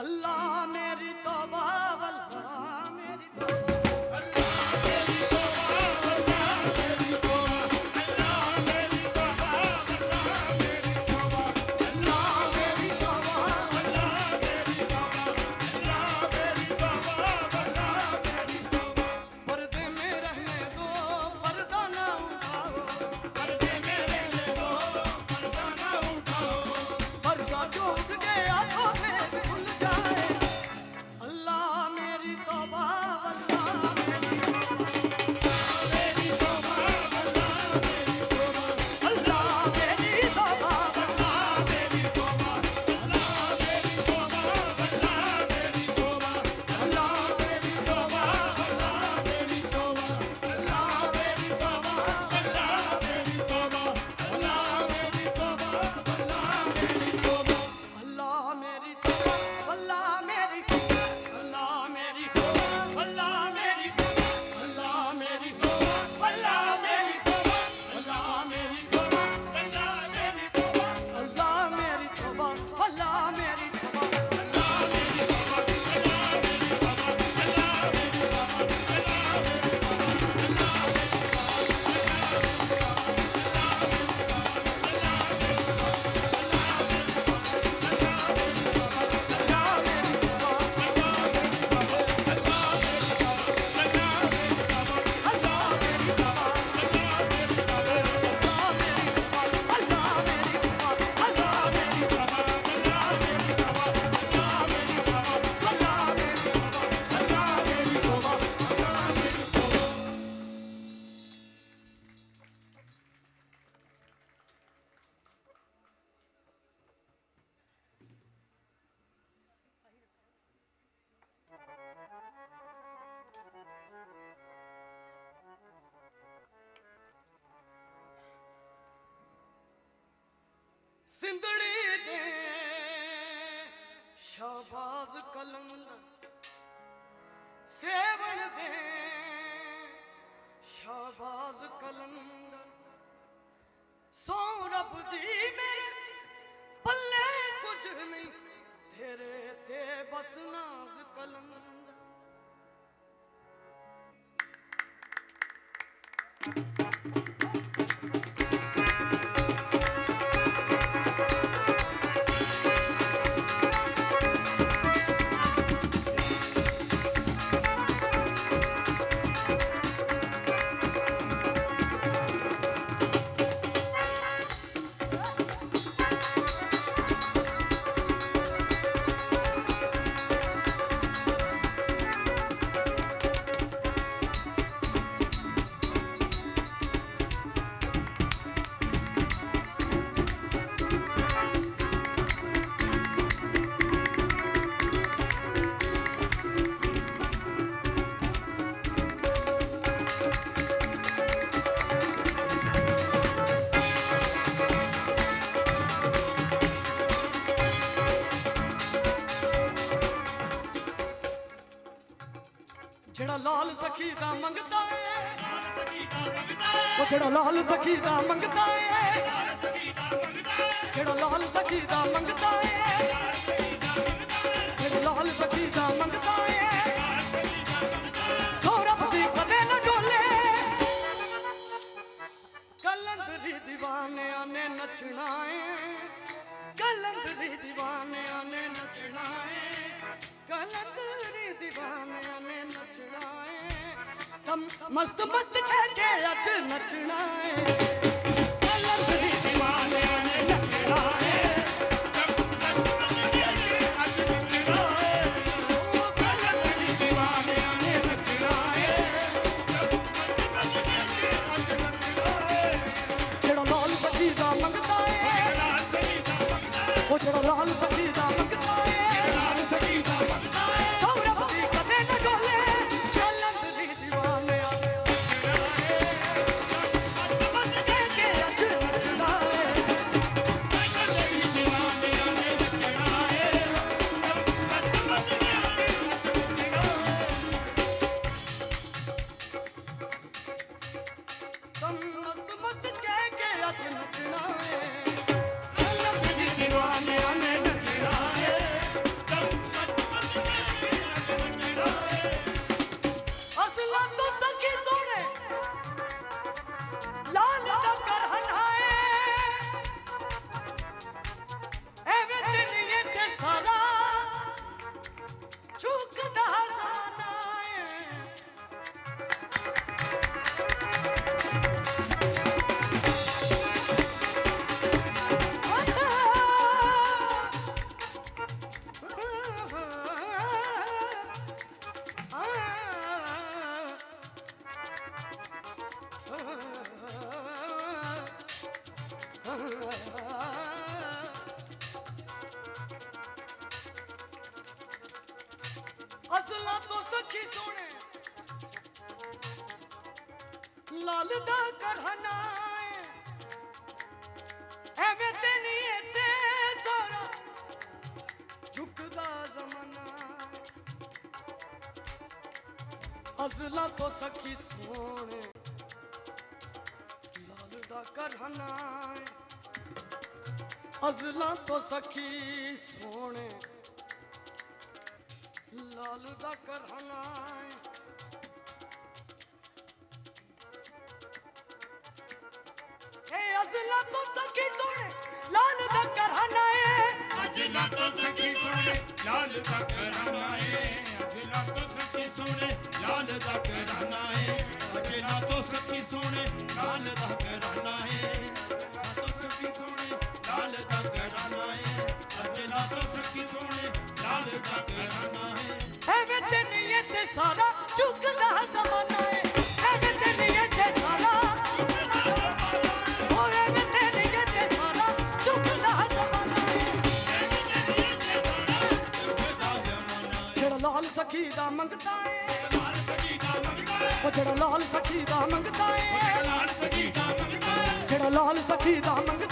Allah. ਸਿੰਦੜੀ ਦੇ ਸ਼ਾਬਾਜ਼ ਕਲੰਦਰ ਸੇਵਣ ਦੇ ਸ਼ਾਬਾਜ਼ ਕਲੰਦਰ ਸੋ ਰੱਬ ਦੀ ਮੇਰੇ ਪੱਲੇ ਕੁਝ ਨਹੀਂ, ਤੇਰੇ ਤੇ ਬਸ ਨਾਜ਼ ਕਲੰਦਰ ਜਿਹੜਾ ਲਾਲ ਸਖੀ ਦਾ ਮੰਗਦਾ ਏ। ਲਾਲ ਸਖੀ ਦਾ ਮੰਗਦਾ ਏ। ਉਹ ਜਿਹੜਾ ਲਾਲ ਸਖੀ ਦਾ ਮੰਗਦਾ ਏ। ਲਾਲ ਸਖੀ ਦਾ ਮੰਗਦਾ ਏ। ਜਿਹੜਾ ਲਾਲ ਸਖੀ ਦਾ ਮੰਗਦਾ ਏ। ਦੀ ਕਦੇ ਨੇ ਨੱਚਣਾ ਏ। ਕਲੰਦਰੀ دیਵਾਨਿਆਂ ਨੇ ਨੱਚਣਾ ਏ। ਮਸਤ ਮਸਤ ਕਹਿ ਕੇ ਅੱਜ ਨੱਚਣਾ ਏ ਜਿਹੜਾ ਲਾਲ ਫਕੀਰ ਦਾ ਮੰਗਦਾ ਉਹ ਜਿਹੜਾ ਲਾਲ ਫਕੀਰ ਮੰਗਦਾ ਅਸਲਾਂ ਸੋਹਣੇ। ਲਾਲ ਦਾ ਕਰਹਨਾ ਏ ਐਵੇਂ ਤੇ ਨਹੀਂ ਇੱਥੇ ਸਾਰਾ ਝੁਕਦਾ ਜ਼ਮਾਨਾ। ਏ। ਤੋਂ ਸਖੀ ਸੋਹਣੇ। ਲਾਲ ਦਾ ਕਰਹਨਾ ਏ ਤੋਂ ਸਖੀ ਸੋਹਣੇ। ਲਾਲ ਦਾ ਕਰਹਨਾ ਏ ਏ ਤੋਂ ਸਖੀ ਸੋਹਣੇ ਲਾਲ ਦਾ ਕਰਹਨਾ ਏ ਅੱਜ ਨਾ ਤੋਂ ਸਖੀ ਸੋਹਣੇ ਲਾਲ ਦਾ ਘਰਾਣਾ ਏ ਅੱਜ ਨਾ ਤੋਂ ਸਖੀ ਸੋਹਣੇ ਲਾਲ ਦਾ ਘਰਾਣਾ ਏ ਸਾਰਾ ਝੁਕਦਾ ਜ਼ਮਾਨਾ ਏ। ਐਵੇਂ ਤੇ ਨਹੀਂ ਇੱਥੇ ਸਾਰਾ। ਓ ਐਵੇਂ ਤੇ ਨਹੀਂ ਇੱਥੇ ਸਾਰਾ ਝੁਕਦਾ ਜ਼ਮਾਨਾ ਏ। ਝੁਕਦਾ ਜਮਾਨਾ ਜਿਹੜਾ ਲਾਲ ਸਖੀ ਦਾ ਮੰਗਦਾ ਏ। ਲਾਲ ਸਖੀ ਦਾ ਮੰਗਦਾ ਏ ਉਹ ਜਿਹੜਾ ਲਾਲ ਸਖੀ ਦਾ ਮੰਗਦਾ ਏ। ਲਾਲ ਸਖੀ ਦਾ ਮੰਗਦਾ ਏ। ਜਿਹੜਾ ਲਾਲ ਸਖੀ ਦਾ ਮੰਗਦਾ